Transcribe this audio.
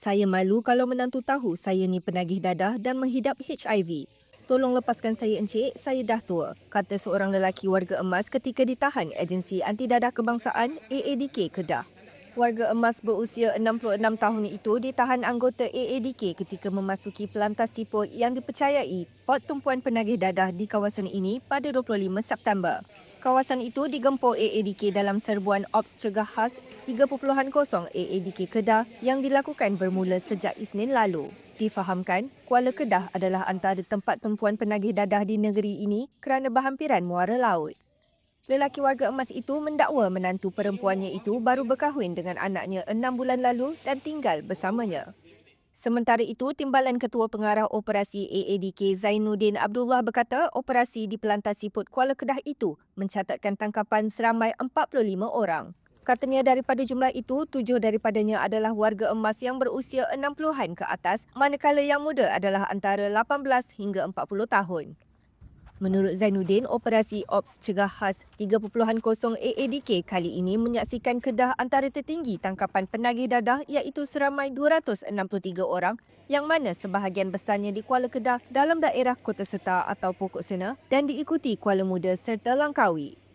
Saya malu kalau menantu tahu saya ni penagih dadah dan menghidap HIV. Tolong lepaskan saya encik, saya dah tua, kata seorang lelaki warga emas ketika ditahan agensi anti dadah kebangsaan AADK Kedah. Warga emas berusia 66 tahun itu ditahan anggota AADK ketika memasuki pelantas siput yang dipercayai pot tumpuan penagih dadah di kawasan ini pada 25 September. Kawasan itu digempur AADK dalam serbuan Ops Cegah Khas 3.0 AADK Kedah yang dilakukan bermula sejak Isnin lalu. Difahamkan, Kuala Kedah adalah antara tempat tumpuan penagih dadah di negeri ini kerana berhampiran muara laut. Lelaki warga emas itu mendakwa menantu perempuannya itu baru berkahwin dengan anaknya enam bulan lalu dan tinggal bersamanya. Sementara itu, Timbalan Ketua Pengarah Operasi AADK Zainuddin Abdullah berkata operasi di Pelantas Siput Kuala Kedah itu mencatatkan tangkapan seramai 45 orang. Katanya daripada jumlah itu, tujuh daripadanya adalah warga emas yang berusia 60-an ke atas, manakala yang muda adalah antara 18 hingga 40 tahun. Menurut Zainuddin, operasi Ops Cegah Khas 3.0 AADK kali ini menyaksikan Kedah antara tertinggi tangkapan penagih dadah iaitu seramai 263 orang yang mana sebahagian besarnya di Kuala Kedah dalam daerah Kota Setar atau Pokok Sena dan diikuti Kuala Muda serta Langkawi.